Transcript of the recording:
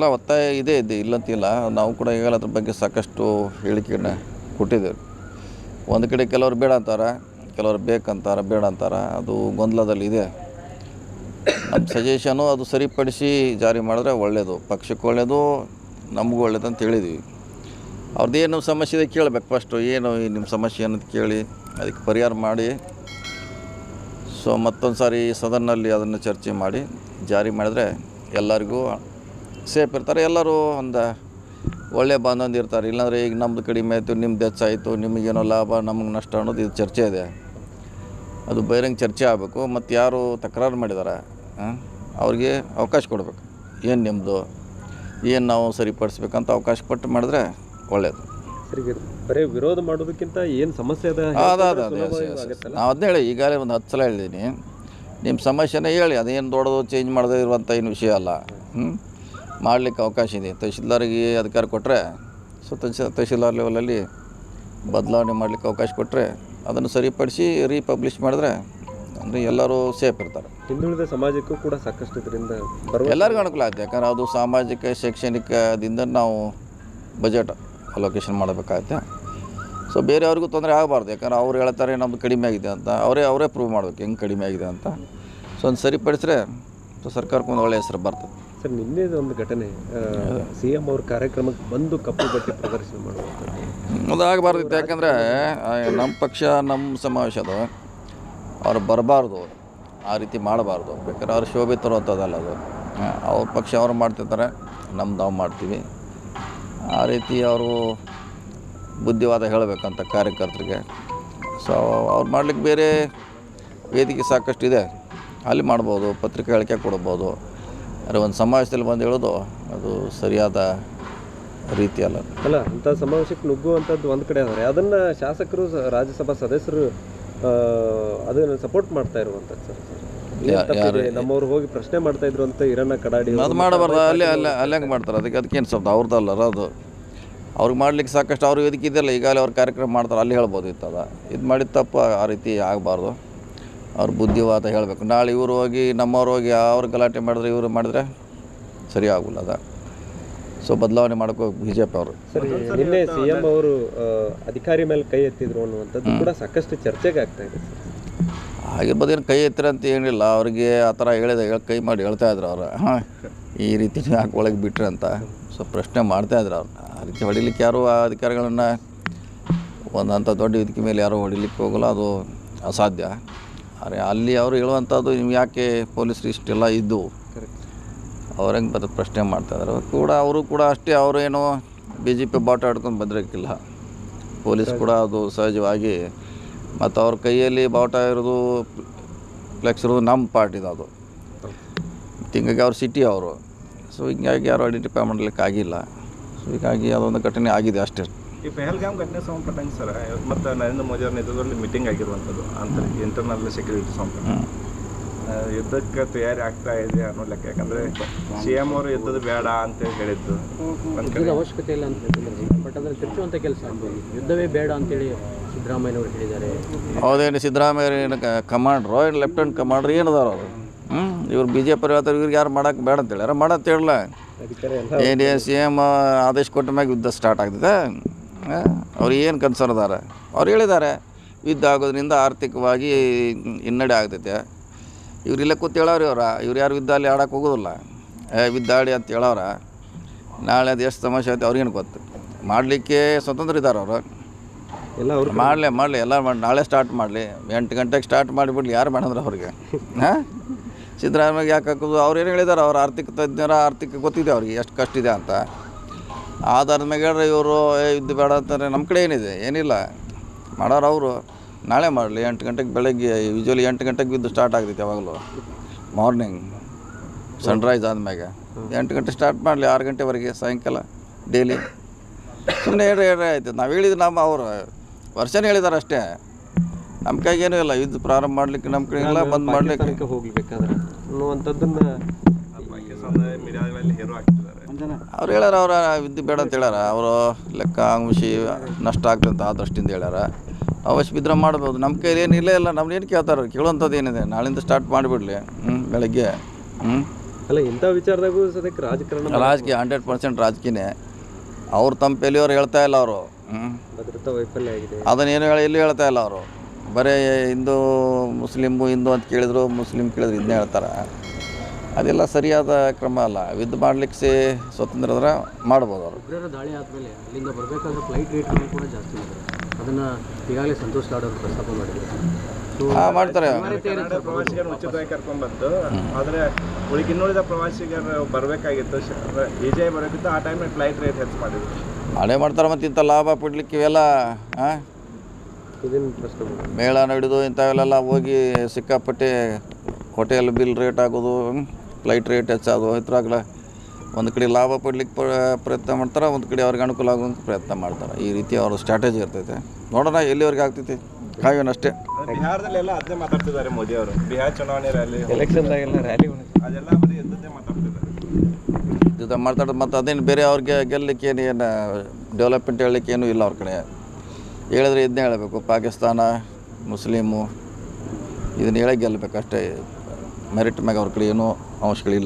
ಎಲ್ಲ ಒತ್ತಾಯ ಇದೆ ಇದೆ, ಇಲ್ಲಂತಿಲ್ಲ. ನಾವು ಕೂಡ ಈಗ ಅದ್ರ ಬಗ್ಗೆ ಸಾಕಷ್ಟು ಹೇಳಿಕೆಯನ್ನು ಕೊಟ್ಟಿದ್ದೇವೆ. ಒಂದು ಕಡೆ ಕೆಲವರು ಬೇಡ ಅಂತಾರೆ, ಕೆಲವರು ಬೇಕಂತಾರೆ, ಬೇಡ ಅಂತಾರೆ, ಅದು ಗೊಂದಲದಲ್ಲಿ ಇದೆ. ನಮ್ಮ ಸಜೆಷನು ಅದು ಸರಿಪಡಿಸಿ ಜಾರಿ ಮಾಡಿದ್ರೆ ಒಳ್ಳೆಯದು ಪಕ್ಷಕ್ಕೆ ಒಳ್ಳೆಯದು ನಮಗೂ ಒಳ್ಳೆಯದು ಅಂತ ಹೇಳಿದ್ವಿ. ಅವ್ರದ್ದೇನು ಸಮಸ್ಯೆ ಇದೆ ಕೇಳಬೇಕು ಫಸ್ಟು ಏನು ನಿಮ್ಮ ಸಮಸ್ಯೆ ಅನ್ನೋದು ಕೇಳಿ, ಅದಕ್ಕೆ ಪರಿಹಾರ ಮಾಡಿ. ಸೊ ಮತ್ತೊಂದು ಸಾರಿ ಸದನ್ನಲ್ಲಿ ಅದನ್ನು ಚರ್ಚೆ ಮಾಡಿ, ಜಾರಿ ಮಾಡಿದ್ರೆ ಎಲ್ಲರಿಗೂ ಸೇಫ್ ಇರ್ತಾರೆ. ಎಲ್ಲರೂ ಒಂದು ಒಳ್ಳೆ ಬಾಂಧವ್ಯ ಇರ್ತಾರೆ. ಇಲ್ಲಾಂದರೆ ಈಗ ನಮ್ಮದು ಕಡಿಮೆ ಆಯಿತು ನಿಮ್ದು ಹೆಚ್ಚಾಯಿತು ನಿಮಗೇನೋ ಲಾಭ ನಮಗೆ ನಷ್ಟ ಅನ್ನೋದು ಇದು ಚರ್ಚೆ ಇದೆ. ಅದು ಬಹಿರಂಗ ಚರ್ಚೆ ಆಗಬೇಕು. ಮತ್ತು ಯಾರು ತಕರಾರು ಮಾಡಿದ್ದಾರೆ ಅವ್ರಿಗೆ ಅವಕಾಶ ಕೊಡಬೇಕು. ಏನು ನಿಮ್ಮದು ಏನು ನಾವು ಸರಿಪಡಿಸ್ಬೇಕಂತ ಅವಕಾಶ ಕೊಟ್ಟು ಮಾಡಿದ್ರೆ ಒಳ್ಳೆಯದು ಸರಿ ಬರೀ ವಿರೋಧ ಮಾಡೋದಕ್ಕಿಂತ ಏನು ಸಮಸ್ಯೆ ಅದ? ಅದ ಅದ ಅದೇ ನಾವು ಅದನ್ನ ಹೇಳಿ ಈಗಾಗಲೇ ಒಂದು ಹತ್ತು ಸಲ ಹೇಳಿದ್ದೀನಿ ನಿಮ್ಮ ಸಮಸ್ಯೆನೇ ಹೇಳಿ ಅದೇನು ದೊಡ್ಡದು ಚೇಂಜ್ ಮಾಡದೇ ಇರುವಂಥ ಏನು ವಿಷಯ ಅಲ್ಲ. ಹ್ಞೂ ಮಾಡಲಿಕ್ಕೆ ಅವಕಾಶ ಇದೆ. ತಹಶೀಲ್ದಾರಿಗೆ ಅಧಿಕಾರ ಕೊಟ್ಟರೆ ಸೊ ತಹಶೀಲ್ ತಹಶೀಲ್ದಾರ್ ಲೆವೆಲಲ್ಲಿ ಬದಲಾವಣೆ ಮಾಡಲಿಕ್ಕೆ ಅವಕಾಶ ಕೊಟ್ಟರೆ ಅದನ್ನು ಸರಿಪಡಿಸಿ ರೀಪಬ್ಲಿಷ್ ಮಾಡಿದ್ರೆ ಅಂದರೆ ಎಲ್ಲರೂ ಸೇಫ್ ಇರ್ತಾರೆ. ಹಿಂದುಳಿದ ಸಮಾಜಕ್ಕೂ ಕೂಡ ಸಾಕಷ್ಟು ಇದರಿಂದ ಎಲ್ಲರಿಗೂ ಅನುಕೂಲ ಆಗುತ್ತೆ. ಯಾಕಂದ್ರೆ ಅದು ಸಾಮಾಜಿಕ ಶೈಕ್ಷಣಿಕದಿಂದ ನಾವು ಬಜೆಟ್ ಅಲೋಕೇಶನ್ ಮಾಡಬೇಕಾಗುತ್ತೆ. ಸೊ ಬೇರೆಯವ್ರಿಗೂ ತೊಂದರೆ ಆಗಬಾರ್ದು. ಯಾಕಂದ್ರೆ ಅವ್ರು ಹೇಳ್ತಾರೆ ನಮ್ಮದು ಕಡಿಮೆ ಆಗಿದೆ ಅಂತ. ಅವರೇ ಅವರೇ ಪ್ರೂವ್ ಮಾಡಬೇಕು ಹೆಂಗೆ ಕಡಿಮೆ ಆಗಿದೆ ಅಂತ. ಸೊ ಒಂದು ಸರಿಪಡಿಸಿದ್ರೆ ಸೊ ಸರ್ಕಾರಕ್ಕೊಂದು ಒಳ್ಳೆಯ ಹೆಸರು ಬರ್ತದೆ. ಸರ್ ನಿನ್ನೆ ಒಂದು ಘಟನೆ. ಸಿ ಎಂ ಅವ್ರ ಕಾರ್ಯಕ್ರಮಕ್ಕೆ ಬಂದು ಕಪ್ಪು ಬಟ್ಟೆ ಪ್ರದರ್ಶನ ಮಾಡುವಂಥದ್ದು. ಅದು ಆಗಬಾರ್ದಿತ್ತು. ಯಾಕಂದರೆ ನಮ್ಮ ಪಕ್ಷ ನಮ್ಮ ಸಮಾವೇಶ ಅದು. ಅವ್ರು ಬರಬಾರ್ದು ಆ ರೀತಿ ಮಾಡಬಾರ್ದು. ಬೇಕಾದ್ರೆ ಅವ್ರು ಶೋಭೆ ತರುವಂಥದ್ದಲ್ಲ ಅದು. ಅವ್ರ ಪಕ್ಷ ಅವ್ರು ಮಾಡ್ತಿರ್ತಾರೆ ನಮ್ಮ ನಾವು ಮಾಡ್ತೀವಿ. ಆ ರೀತಿ ಅವರು ಬುದ್ಧಿವಾದ ಹೇಳಬೇಕಂತ ಕಾರ್ಯಕರ್ತರಿಗೆ. ಸೊ ಅವ್ರು ಮಾಡಲಿಕ್ಕೆ ಬೇರೆ ವೇದಿಕೆ ಸಾಕಷ್ಟು ಇದೆ ಅಲ್ಲಿ ಮಾಡ್ಬೋದು ಪತ್ರಿಕೆ ಹೇಳಿಕೆ ಕೊಡ್ಬೋದು. ಆದರೆ ಒಂದು ಸಮಾವೇಶದಲ್ಲಿ ಬಂದು ಹೇಳೋದು ಅದು ಸರಿಯಾದ ರೀತಿ ಅಲ್ಲ. ಅಲ್ಲ ಅಂಥ ಸಮಾವೇಶಕ್ಕೆ ನುಗ್ಗುವಂಥದ್ದು ಒಂದು ಕಡೆ ಆದರೆ ಅದನ್ನು ಶಾಸಕರು ರಾಜ್ಯಸಭಾ ಸದಸ್ಯರು ಅದನ್ನು ಸಪೋರ್ಟ್ ಮಾಡ್ತಾ ಇರುವಂಥದ್ದು ಸರ್? ನಮ್ಮವ್ರು ಹೋಗಿ ಪ್ರಶ್ನೆ ಮಾಡ್ತಾ ಇದ್ರು ಅಂತ ಇರನ್ನ ಕಡಾಡಿ ಅದು ಮಾಡಬಾರ್ದು ಅಲ್ಲೇ ಅಲ್ಲೇ ಅಲ್ಲೇ ಹಂಗೆ ಮಾಡ್ತಾರೆ? ಅದಕ್ಕೆ ಅದಕ್ಕೇನು ಸ್ವಲ್ಪ ಅವ್ರದ್ದಲ್ಲ ಅದು. ಅವ್ರಿಗೆ ಮಾಡ್ಲಿಕ್ಕೆ ಸಾಕಷ್ಟು ಅವ್ರ ವೇದಿಕೆ ಇದೆಯಲ್ಲ ಈಗಾಗಲೇ ಅವ್ರ ಕಾರ್ಯಕ್ರಮ ಮಾಡ್ತಾರೆ ಅಲ್ಲಿ ಹೇಳ್ಬೋದು ಇತ್ತದ ಇದು ಮಾಡಿದ ತಪ್ಪು ಆ ರೀತಿ ಆಗಬಾರ್ದು. ಅವ್ರ ಬುದ್ಧಿವಾದ ಹೇಳಬೇಕು. ನಾಳೆ ಇವರು ಹೋಗಿ ನಮ್ಮವ್ರು ಹೋಗಿ ಅವ್ರು ಗಲಾಟೆ ಮಾಡಿದ್ರೆ ಇವರು ಮಾಡಿದ್ರೆ ಸರಿ ಆಗೋಲ್ಲ ಅದ. ಸೊ ಬದಲಾವಣೆ ಮಾಡೋಕೆ ಬಿ ಜೆ ಪಿ ಅವರು. ಸರಿ ನಿನ್ನೆ ಸಿ ಎಂ ಅವರು ಅಧಿಕಾರಿ ಮೇಲೆ ಕೈ ಎತ್ತಿದ್ರು ಅನ್ನುವಂಥದ್ದು ಕೂಡ ಸಾಕಷ್ಟು ಚರ್ಚೆಗೆ ಆಗ್ತಾ ಇದೆ. ಆಗಿರ್ಬೋದು ಏನು ಕೈ ಎತ್ತಿರ ಅಂತ ಏನಿಲ್ಲ. ಅವ್ರಿಗೆ ಆ ಥರ ಹೇಳಿದೆ ಹೇಳಿ ಕೈ ಮಾಡಿ ಹೇಳ್ತಾ ಇದ್ರು ಅವ್ರು. ಹಾಂ ಈ ರೀತಿ ಯಾಕೆ ಒಳಗೆ ಬಿಟ್ರಿ ಅಂತ. ಸೊ ಪ್ರಶ್ನೆ ಮಾಡ್ತಾ ಇದ್ರು ಅವ್ರು. ಆ ರೀತಿ ಹೊಡಿಲಿಕ್ಕೆ ಯಾರು ಆ ಅಧಿಕಾರಿಗಳನ್ನು ಒಂದು ಅಂಥ ದೊಡ್ಡ ಇದಕ್ಕೆ ಮೇಲೆ ಯಾರೂ ಹೊಡಿಲಿಕ್ಕೆ ಹೋಗಲ್ಲ. ಅದು ಅಸಾಧ್ಯ. ಆದರೆ ಅಲ್ಲಿ ಅವರು ಹೇಳುವಂಥದ್ದು ನೀವು ಯಾಕೆ ಪೊಲೀಸರು ಇಷ್ಟೆಲ್ಲ ಇದ್ದು? ಅವ್ರ ಹೆಂಗೆ ಬರೋದು ಪ್ರಶ್ನೆ ಮಾಡ್ತಾಯಿದ್ರು ಕೂಡ, ಅವರು ಕೂಡ ಅಷ್ಟೇ, ಅವರು ಏನೋ ಬಿ ಜೆ ಪಿ ಬಾಟ ಆಡ್ಕೊಂಡು ಬಂದಿರೋಕ್ಕಿಲ್ಲ ಪೊಲೀಸ್ ಕೂಡ ಅದು ಸಹಜವಾಗಿ, ಮತ್ತು ಅವ್ರ ಕೈಯಲ್ಲಿ ಬಾಟ ಇರೋದು, ಫ್ಲೆಕ್ಸ್ ಇರೋದು ನಮ್ಮ ಪಾರ್ಟಿದು ಅದು. ಹಿಂಗಾಗಿ ಅವ್ರು ಸಿಟಿ ಅವರು. ಸೊ ಹಿಂಗಾಗಿ ಯಾರು ಐಡೆಂಟಿಫೈ ಮಾಡಲಿಕ್ಕೆ ಆಗಿಲ್ಲ ಸೊ ಹೀಗಾಗಿ ಅದೊಂದು ಘಟನೆ ಆಗಿದೆ ಅಷ್ಟೇ. ಈ ಪೆಹಲ್ಗಾಮ್ ಘಟನೆ ಸಂಬಂಧಪಟ್ಟಂಗೆ ಸರ್ ಮತ್ತು ನರೇಂದ್ರ ಮೋದಿ ಅವರ ನೇತೃತ್ವದಲ್ಲಿ ಮೀಟಿಂಗ್ ಆಗಿರುವಂಥದ್ದು ಅಂತ ಇಂಟರ್ನಲ್ ಸೆಕ್ಯೂರಿಟಿ ಸಂಬಂಧ. ಯುದ್ಧಕ್ಕೆ ತಯಾರಿ ಆಗ್ತಾ ಇದೆ ಅನ್ನೋ ಲೆಕ್ಕ. ಯಾಕಂದರೆ ಸಿ ಎಂ ಅವರು ಯುದ್ಧದ ಬೇಡ ಅಂತೇಳಿ ಹೇಳಿದ್ದು. ಒಂದು ಕಡೆ ಅವಶ್ಯಕತೆ ಇಲ್ಲ ಅಂತ ಹೇಳ್ತಿದ್ದಾರೆ ಬಟ್ ಅದನ್ನು ತಿರ್ಚುವಂಥ ಕೆಲಸ ಆಗ್ಬೋದು. ಯುದ್ಧವೇ ಬೇಡ ಅಂತೇಳಿ ಸಿದ್ದರಾಮಯ್ಯನವರು ಹೇಳಿದ್ದಾರೆ. ಹೌದೇನು ಸಿದ್ದರಾಮಯ್ಯ ಕಮಾಂಡ್ರು ಏನು ಲೆಫ್ಟಿನೆಂಟ್ ಕಮಾಂಡ್ರು ಏನದಾರ ಅವರು? ಹ್ಞೂ ಇವ್ರು ಬಿ ಜೆ ಪಿ ಹೇಳ್ತಾರೆ ಇವ್ರಿಗೆ ಯಾರು ಮಾಡೋಕೆ ಬೇಡ ಅಂತ ಯಾರು ಮಾಡಂತ ಹೇಳಲ್ಲ. ಅಧಿಕಾರಿ ಎಲ್ಲ ಏನು ಸಿ ಎಂ ಆದೇಶ ಕೊಟ್ಟ ಮ್ಯಾಗ ಯುದ್ಧ ಸ್ಟಾರ್ಟ್ ಆಗ್ತದೆ. ಅವ್ರು ಏನು ಕನ್ಸರ್ನ್ ಅದಾರೆ? ಅವ್ರು ಹೇಳಿದ್ದಾರೆ ಯುದ್ಧ ಆಗೋದ್ರಿಂದ ಆರ್ಥಿಕವಾಗಿ ಹಿನ್ನಡೆ ಆಗ್ತೈತೆ. ಇವ್ರು ಇಲ್ಲೇ ಕೂತು ಹೇಳೋರು ಇವ್ರ. ಇವ್ರು ಯಾರು ಯುದ್ಧ ಅಲ್ಲಿ ಆಡೋಕೆ ಹೋಗೋದಿಲ್ಲ. ಏ ಯುದ್ಧ ಆಡಿ ಅಂತ ಹೇಳೋರ. ನಾಳೆ ಅದು ಎಷ್ಟು ಸಮಸ್ಯೆ ಐತೆ ಅವ್ರಿಗೇನು ಗೊತ್ತು. ಮಾಡಲಿಕ್ಕೆ ಸ್ವತಂತ್ರ ಇದ್ದಾರೆ ಅವರು. ಎಲ್ಲ ಅವ್ರು ಮಾಡಲಿ ಮಾಡಲಿ ಎಲ್ಲ ಮಾಡಿ ನಾಳೆ ಸ್ಟಾರ್ಟ್ ಮಾಡಲಿ. ಎಂಟು ಗಂಟೆಗೆ ಸ್ಟಾರ್ಟ್ ಮಾಡಿಬಿಡ್ಲಿ ಯಾರು ಮಾಡಂದ್ರೆ ಅವ್ರಿಗೆ? ಹಾಂ? ಸಿದ್ದರಾಮಯ್ಯ ಯಾಕೆ ಹಾಕೋದು? ಅವ್ರು ಏನು ಹೇಳಿದಾರೆ ಅವ್ರ ಆರ್ಥಿಕ ತಜ್ಞರ ಆರ್ಥಿಕ ಗೊತ್ತಿದೆ ಅವ್ರಿಗೆ ಎಷ್ಟು ಕಷ್ಟ ಇದೆ ಅಂತ. ಆಧಾರದ ಮೇಲೆ ಹೇಳ್ರಿ ಇವರು ಇದು ಬೇಡ ಅಂತಾರೆ. ನಮ್ಮ ಕಡೆ ಏನಿದೆ? ಏನಿಲ್ಲ. ಮಾಡೋರು ಅವರು. ನಾಳೆ ಮಾಡಲಿ. ಎಂಟು ಗಂಟೆಗೆ ಬೆಳಗ್ಗೆ ಯೂಶ್ವಲಿ ಎಂಟು ಗಂಟೆಗೆ ಬಿದ್ದು ಸ್ಟಾರ್ಟ್ ಆಗ್ತೈತೆ ಯಾವಾಗಲೂ. ಮಾರ್ನಿಂಗ್ ಸನ್ರೈಸ್ ಆದಮ್ಯಾಗ. ಎಂಟು ಗಂಟೆ ಸ್ಟಾರ್ಟ್ ಮಾಡಲಿ ಆರು ಗಂಟೆವರೆಗೆ ಸಾಯಂಕಾಲ ಡೈಲಿ ಸುಮ್ಮನೆ ಹೇಳ್ರಿ ಹೇಳ್ರಿ ಆಯ್ತು. ನಾವು ಹೇಳಿದ್ದು ನಮ್ಮ ಅವರು. ವರ್ಷನೇ ಹೇಳಿದಾರೆ ಅಷ್ಟೇ. ನಮ್ಮ ಏನೂ ಇಲ್ಲ. ಇದು ಪ್ರಾರಂಭ ಮಾಡ್ಲಿಕ್ಕೆ ನಮ್ಮ ಕಡೆ ಇಲ್ಲ ಬಂದ್ ಮಾಡ್ಲಿಕ್ಕೆ. ಪಾಕಿಸ್ತಾನಕ್ಕೆ ಅವ್ರು ಹೇಳ್ಯಾರ ಅವ್ರ ವಿದ್ಯೆ ಬೇಡ ಅಂತ ಹೇಳ್ಯಾರ. ಅವರು ಲೆಕ್ಕ ಅಂಶಿ ನಷ್ಟ ಆಗ್ತಂತ ಆ ದೃಷ್ಟಿಯಿಂದ ಹೇಳ್ಯಾರ. ಅವಶ್ಯ ಬಿದ್ರೆ ಮಾಡ್ಬೋದು. ನಮ್ಮ ಕೈಲಿ ಏನು ಇಲ್ಲೇ ಇಲ್ಲ. ನಮ್ಮನ್ನ ಏನು ಕೇಳ್ತಾರೆ ಕೇಳುವಂಥದ್ದು ಏನಿದೆ? ನಾಳಿಂದ ಸ್ಟಾರ್ಟ್ ಮಾಡಿಬಿಡ್ಲಿ. ಹ್ಞೂ ಬೆಳಗ್ಗೆ. ಹ್ಞೂ ಅಲ್ಲ ಇಂಥ ವಿಚಾರದಾಗೂ ಸದ್ಯಕ್ಕೆ ರಾಜಕಾರಣ ರಾಜಕೀಯ ಹಂಡ್ರೆಡ್ ಪರ್ಸೆಂಟ್ ರಾಜಕೀಯನೇ. ಅವ್ರು ತಮ್ಮ ಪೆಲಿಯವ್ರು ಹೇಳ್ತಾ ಇಲ್ಲ ಅವರು. ಹ್ಞೂ ಭದ್ರತಾ ವೈಫಲ್ಯ ಆಗಿದೆ. ಅದನ್ನೇನು ಹೇಳಿ ಇಲ್ಲಿ ಹೇಳ್ತಾ ಇಲ್ಲ ಅವರು? ಬರೀ ಹಿಂದೂ ಮುಸ್ಲಿಮು ಹಿಂದೂ ಅಂತ ಕೇಳಿದ್ರು ಮುಸ್ಲಿಮ್ ಕೇಳಿದ್ರು ಇದನ್ನೇ ಹೇಳ್ತಾರೆ. ಅದೆಲ್ಲ ಸರಿಯಾದ ಕ್ರಮ ಅಲ್ಲ. ವಿದ್ ಮಾಡ್ಲಿಕ್ಕೆ ಸ್ವತಂತ್ರ ಅದರ ಮಾಡ್ಬೋದು ಅವರು. ಉಗ್ರರ ದಾಳಿ ಆದಮೇಲೆ ಅಲ್ಲಿಂದ ಬರಬೇಕಾದ್ರೆ ಫ್ಲೈಟ್ ರೇಟ್ಗಳು ಕೂಡ ಜಾಸ್ತಿ ಮಾಡಿದ್ದಾರೆ ಅದನ್ನು ಈಗಾಗಲೇ ಸಂತೋಷ್ ಲಾಡ್ ಅವರು ಪ್ರಸ್ತಾಪ ಮಾಡಿದ್ದಾರೆ ಹಾಂ ಮಾಡ್ತಾರೆ. ಪ್ರವಾಸಿಗರು ಉಚಿತವಾಗಿ ಕರ್ಕೊಂಡ್ಬಂದು ಆದರೆ ಉಳಿಗೆ ಇನ್ನುಳಿದ ಪ್ರವಾಸಿಗರು ಬರಬೇಕಾಗಿತ್ತು. ಎ ಜೆ ಬರಬೇಕಿತ್ತು ಆ ಟೈಮಲ್ಲಿ ಫ್ಲೈಟ್ ರೇಟ್ ಹೆಚ್ಚು ಮಾಡಿದ್ರು. ಹಳೆ ಮಾಡ್ತಾರೆ ಮತ್ತು ಇಂಥ ಲಾಭ ಪಡ್ಲಿಕ್ಕೆ ಇವೆಲ್ಲ ಹಾಂ ಮೇಳ ನಡೆದು ಇಂಥವೆಲ್ಲ ಹೋಗಿ ಸಿಕ್ಕಾಪಟ್ಟೆ ಹೋಟೆಲ್ ಬಿಲ್ ರೇಟ್ ಆಗೋದು ಫ್ಲೈಟ್ ರೇಟ್ ಹೆಚ್ಚಾದವು ಇದ್ರಾಗಲ ಒಂದು ಕಡೆ ಲಾಭ ಪಡ್ಲಿಕ್ಕೆ ಪ್ರ- ಪ್ರಯತ್ನ ಮಾಡ್ತಾರೆ ಒಂದು ಕಡೆ ಅವ್ರಿಗೆ ಅನುಕೂಲ ಆಗೋಂಗೆ ಪ್ರಯತ್ನ ಮಾಡ್ತಾರೆ. ಈ ರೀತಿ ಅವ್ರ ಸ್ಟ್ರಾಟಜಿ ಇರ್ತೈತೆ. ನೋಡೋಣ ಎಲ್ಲಿವರೆಗೆ ಆಗ್ತೈತಿ. ಕಾಯೋಣ ಅಷ್ಟೇ. ಎಲ್ಲ ಬಿಹಾರದಲ್ಲೆಲ್ಲ ಅದನ್ನೇ ಮಾತಾಡ್ತಿದ್ದಾರೆ ಮೋದಿ ಅವರು. ಬಿಹಾರ್ ಚುನಾವಣೆ ರ್ಯಾಲಿ ಎಲೆಕ್ಷನ್ದಾಗೆಲ್ಲ ರ್ಯಾಲಿ ಅದೆಲ್ಲ ಬರೀ ಎದ್ದದ್ದೇ ಮಾತಾಡ್ತಿದ್ದಾರೆ. ಇದು ಮಾತಾಡೋದು ಮತ್ತು ಅದೇನು ಬೇರೆ ಅವ್ರಿಗೆ ಗೆಲ್ಲಕ್ಕೆ ಏನು ಏನು ಡೆವಲಪ್ಮೆಂಟ್ ಹೇಳಲಿಕ್ಕೆ ಏನೂ ಇಲ್ಲ ಅವ್ರ ಕಡೆ. ಹೇಳಿದ್ರೆ ಇದನ್ನೇ ಹೇಳಬೇಕು. ಪಾಕಿಸ್ತಾನ ಮುಸ್ಲಿಮು ಇದನ್ನ ಹೇಳಿ ಗೆಲ್ಲಬೇಕು ಅಷ್ಟೇ ಮೆರಿಟ್ ಮ್ಯಾಗ ಅವ್ರ ಕಡೆ ಏನೂ Auskilil